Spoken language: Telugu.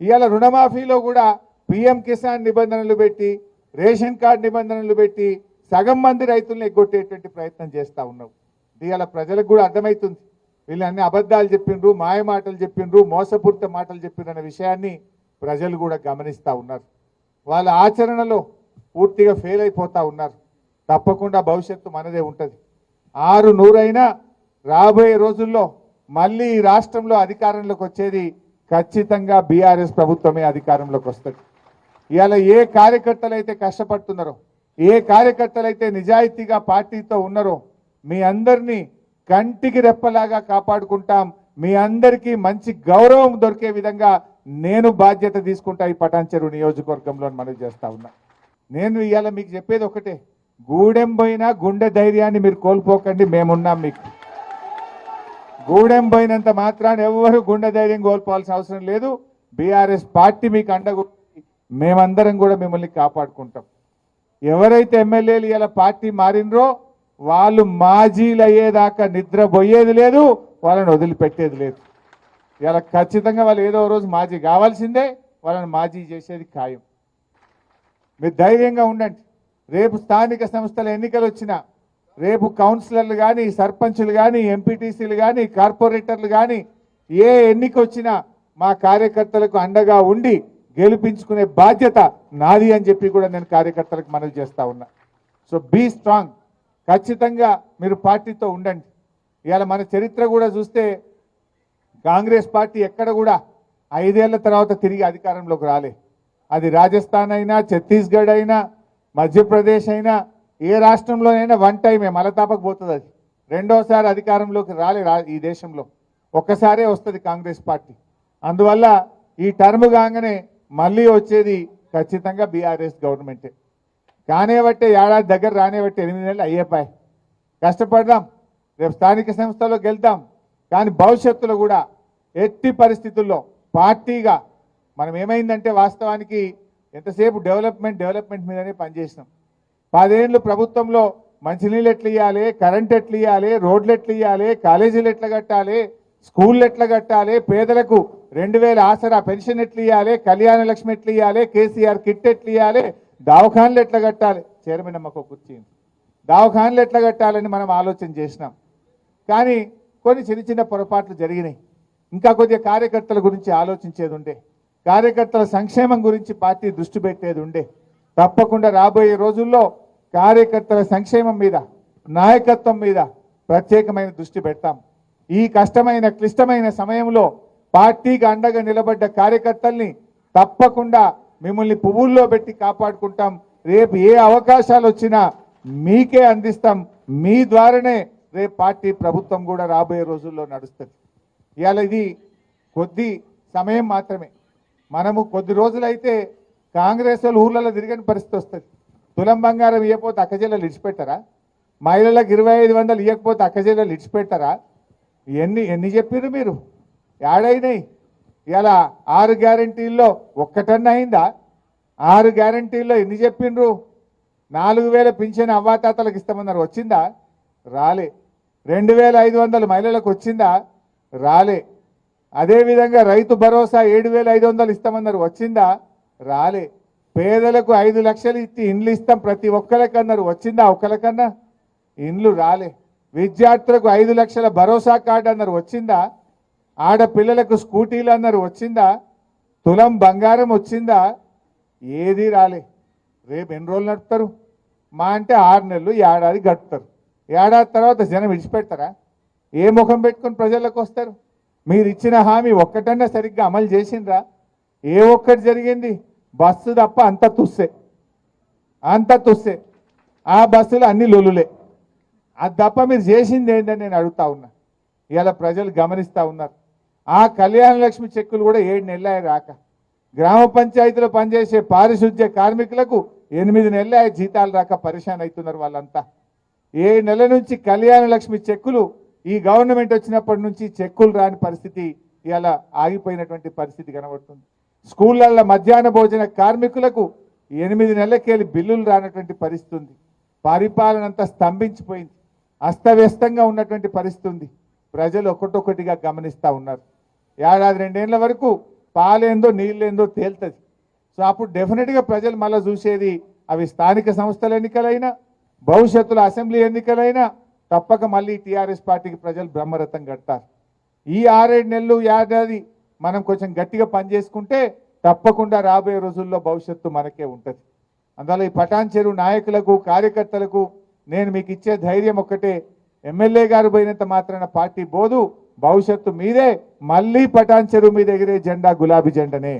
ఇవాళ రుణమాఫీలో కూడా పిఎం కిసాన్ నిబంధనలు పెట్టి రేషన్ కార్డు నిబంధనలు పెట్టి సగం మంది రైతులను ఎగ్గొట్టేటువంటి ప్రయత్నం చేస్తూ ఉన్నావు. ఇవాళ ప్రజలకు కూడా అర్థమవుతుంది వీళ్ళు అన్ని అబద్ధాలు చెప్పిండ్రు మాయ మాటలు చెప్పిండ్రు మోసపూరిత మాటలు చెప్పిండ్రు అనే విషయాన్ని ప్రజలు కూడా గమనిస్తూ ఉన్నారు. వాళ్ళ ఆచరణలో పూర్తిగా ఫెయిల్ అయిపోతూ ఉన్నారు. తప్పకుండా భవిష్యత్తు మనదే ఉంటుంది. ఆరు నూరైనా రాబోయే రోజుల్లో మళ్ళీ ఈ రాష్ట్రంలో అధికారంలోకి వచ్చేది ఖచ్చితంగా బీఆర్ఎస్ ప్రభుత్వమే అధికారంలోకి వస్తుంది. ఇవాళ ఏ కార్యకర్తలు అయితే కష్టపడుతున్నారో ఏ కార్యకర్తలు అయితే నిజాయితీగా పార్టీతో ఉన్నారో మీ అందరినీ కంటికి రెప్పలాగా కాపాడుకుంటాం. మీ అందరికీ మంచి గౌరవం దొరికే విధంగా నేను బాధ్యత తీసుకుంటా ఈ పటాన్చెరు నియోజకవర్గంలో మనం చేస్తా ఉన్నా. నేను ఇవాళ మీకు చెప్పేది ఒకటే గూడెం పోయినా గుండె ధైర్యాన్ని మీరు కోల్పోకండి మేమున్నాం మీకు. గూడెం పోయినంత మాత్రాన్ని ఎవరు గుండె ధైర్యం కోల్పోవాల్సిన అవసరం లేదు. బీఆర్ఎస్ పార్టీ మీకు అండగొట్టి మేమందరం కూడా మిమ్మల్ని కాపాడుకుంటాం. ఎవరైతే ఎమ్మెల్యేలు ఇలా పార్టీ మారినరో వాళ్ళు మాజీలు అయ్యేదాకా నిద్ర పోయేది లేదు వాళ్ళని వదిలిపెట్టేది లేదు. ఇలా ఖచ్చితంగా వాళ్ళు ఏదో రోజు మాజీ కావాల్సిందే వాళ్ళని మాజీ చేసేది ఖాయం. మీరు ధైర్యంగా ఉండండి. రేపు స్థానిక సంస్థల ఎన్నికలు వచ్చినా రేపు కౌన్సిలర్లు కానీ సర్పంచులు కానీ ఎంపీటీసీలు కానీ కార్పొరేటర్లు కానీ ఏ ఎన్నిక వచ్చినా మా కార్యకర్తలకు అండగా ఉండి గెలిపించుకునే బాధ్యత నాది అని చెప్పి కూడా నేను కార్యకర్తలకు మనవి చేస్తా ఉన్నా. So be strong. ఖచ్చితంగా మీరు పార్టీతో ఉండండి. ఇవాళ మన చరిత్ర కూడా చూస్తే కాంగ్రెస్ పార్టీ ఎక్కడ కూడా ఐదేళ్ళ తర్వాత తిరిగి అధికారంలోకి రాలే. అది రాజస్థాన్ అయినా ఛత్తీస్గఢ్ అయినా మధ్యప్రదేశ్ అయినా ఏ రాష్ట్రంలోనైనా వన్ టైమే మలతాపకు పోతుంది అది. రెండోసారి అధికారంలోకి రాలే రా ఈ దేశంలో. ఒక్కసారే వస్తుంది కాంగ్రెస్ పార్టీ. అందువల్ల ఈ టర్మ్ కాగానే మళ్ళీ వచ్చేది ఖచ్చితంగా బీఆర్ఎస్ గవర్నమెంటే కానేబట్టే ఏడాది దగ్గర రానేబట్టే ఎనిమిది నెలలు అయ్యేపాయి. కష్టపడదాం రేపు స్థానిక సంస్థలో గెలుద్దాం. కానీ భవిష్యత్తులో కూడా ఎట్టి పరిస్థితుల్లో పార్టీగా మనం ఏమైందంటే వాస్తవానికి ఎంతసేపు డెవలప్మెంట్ డెవలప్మెంట్ మీదనే పనిచేసినాం. పదేళ్ళు ప్రభుత్వంలో మంచినీళ్ళు ఎట్లా ఇవ్వాలి కరెంట్ ఎట్లా ఇవ్వాలి రోడ్లు ఎట్లా ఇవ్వాలి కాలేజీలు ఎట్లా కట్టాలి స్కూళ్ళు ఎట్లా కట్టాలి పేదలకు రెండు వేల ఆసరా పెన్షన్ ఎట్లా ఇవ్వాలి కళ్యాణ లక్ష్మి ఎట్లా ఇవ్వాలి కేసీఆర్ కిట్ ఎట్లా ఇవ్వాలి దావఖాన్లు ఎట్లా కట్టాలి చైర్మన్ అమ్మకు కుర్చీ దావఖాన్లు ఎట్లా కట్టాలని మనం ఆలోచన చేసినాం. కానీ కొన్ని చిన్న చిన్న పొరపాట్లు జరిగినాయి. ఇంకా కొద్దిగా కార్యకర్తల గురించి ఆలోచించేది ఉండే కార్యకర్తల సంక్షేమం గురించి పార్టీ దృష్టి పెట్టేది ఉండే తప్పకుండా రాబోయే రోజుల్లో కార్యకర్తల సంక్షేమం మీద నాయకత్వం మీద ప్రత్యేకమైన దృష్టి పెడతాం. ఈ కష్టమైన క్లిష్టమైన సమయంలో పార్టీకి అండగా నిలబడ్డ కార్యకర్తల్ని తప్పకుండా మిమ్మల్ని పువ్వుల్లో పెట్టి కాపాడుకుంటాం. రేపు ఏ అవకాశాలు వచ్చినా మీకే అందిస్తాం. మీ ద్వారానే రేపు పార్టీ ప్రభుత్వం కూడా రాబోయే రోజుల్లో నడుస్తుంది. ఇవాళ ఇది కొద్ది సమయం మాత్రమే. మనము కొద్ది రోజులైతే కాంగ్రెస్ వాళ్ళు ఊర్లలో తిరగని పరిస్థితి వస్తుంది. తులం బంగారం ఇవ్వకపోతే అక్కజెల్లలు ఇడిచిపెట్టారా? మహిళలకు ఇరవై ఐదు వందలు ఇవ్వకపోతే అక్కజెల్లలు ఇడిచిపెట్టారా? ఎన్ని ఎన్ని చెప్పారు మీరు? యాడైనాయి? ఇలా ఆరు గ్యారంటీల్లో ఒక్కటన్నా అయిందా? ఆరు గ్యారంటీల్లో ఎన్ని చెప్పిండ్రు నాలుగు వేల పింఛన్ అవ్వాతాతలకు ఇస్తామన్నారు. వచ్చిందా? రాలే. రెండు వేల ఐదు వందలు మహిళలకు వచ్చిందా? రాలే. అదేవిధంగా రైతు భరోసా ఏడు వేల ఐదు వందలు ఇస్తామన్నారు. వచ్చిందా? రాలే. పేదలకు ఐదు లక్షలు ఇచ్చి ఇండ్లు ఇస్తాం ప్రతి ఒక్కరికి అన్నారు వచ్చిందా ఒక్కరికన్నా? ఇండ్లు రాలే. విద్యార్థులకు ఐదు లక్షల భరోసా కార్డు అన్నారు. వచ్చిందా? ఆడపిల్లలకు స్కూటీలు అన్నారు. వచ్చిందా? తులం బంగారం వచ్చిందా? ఏది రాలే. రేపు ఎన్ని రోజులు నడుపుతారు? మా అంటే ఆరు నెలలు ఏడాది గడుపుతారు. ఏడాది తర్వాత జనం విడిచిపెడతారా? ఏ ముఖం పెట్టుకొని ప్రజలకు వస్తారు? మీరు ఇచ్చిన హామీ ఒక్కటన్నా సరిగ్గా అమలు చేసిండ్రా? ఏ ఒక్కటి జరిగింది? బస్సు తప్ప అంత తుస్సే. అంత తుస్సే. ఆ బస్సులు అన్ని లొలులే. అది తప్ప మీరు చేసింది ఏంటని నేను అడుగుతా ఉన్నా. ఇలా ప్రజలు గమనిస్తూ ఉన్నారు. ఆ కళ్యాణ లక్ష్మి చెక్కులు కూడా ఏడు నెలలే రాక. గ్రామ పంచాయతీలో పనిచేసే పారిశుద్ధ్య కార్మికులకు ఎనిమిది నెలలే జీతాలు రాక పరిశాన్ అవుతున్నారు వాళ్ళంతా. ఏడు నెలల నుంచి కళ్యాణ లక్ష్మి చెక్కులు ఈ గవర్నమెంట్ వచ్చినప్పటి నుంచి చెక్కులు రాని పరిస్థితి ఇలా ఆగిపోయినటువంటి పరిస్థితి కనబడుతుంది. స్కూళ్ళల్లో మధ్యాహ్న భోజన కార్మికులకు ఎనిమిది నెలలకెళ్ళి బిల్లులు రానటువంటి పరిస్థితి ఉంది పరిపాలన అంతా స్తంభించిపోయింది. అస్తవ్యస్తంగా ఉన్నటువంటి పరిస్థితి ఉంది ప్రజలు ఒకటొకటిగా గమనిస్తూ ఉన్నారు. ఏడాది రెండేళ్ళ వరకు పాలేందో నీళ్ళేందో తేలుతుంది. సో అప్పుడు డెఫినెట్గా ప్రజలు మళ్ళీ చూసేది అవి స్థానిక సంస్థల ఎన్నికలైనా భవిష్యత్తులో అసెంబ్లీ ఎన్నికలైనా తప్పక మళ్ళీ టీఆర్ఎస్ పార్టీకి ప్రజలు బ్రహ్మరథం కడతారు. ఈ ఆరేడు నెలలు ఏడాది మనం కొంచెం గట్టిగా పనిచేసుకుంటే తప్పకుండా రాబోయే రోజుల్లో భవిష్యత్తు మనకే ఉంటుంది. అందువల్ల ఈ పటాన్ చెరువు నాయకులకు కార్యకర్తలకు నేను మీకు ఇచ్చే ధైర్యం ఒక్కటే. ఎమ్మెల్యే గారు పోయినంత మాత్రాన పార్టీ బోదు భవిష్యత్తు మీదే మళ్ళీ పటాన్ చెరువు మీద ఎగిరే జెండా గులాబీ జెండనే.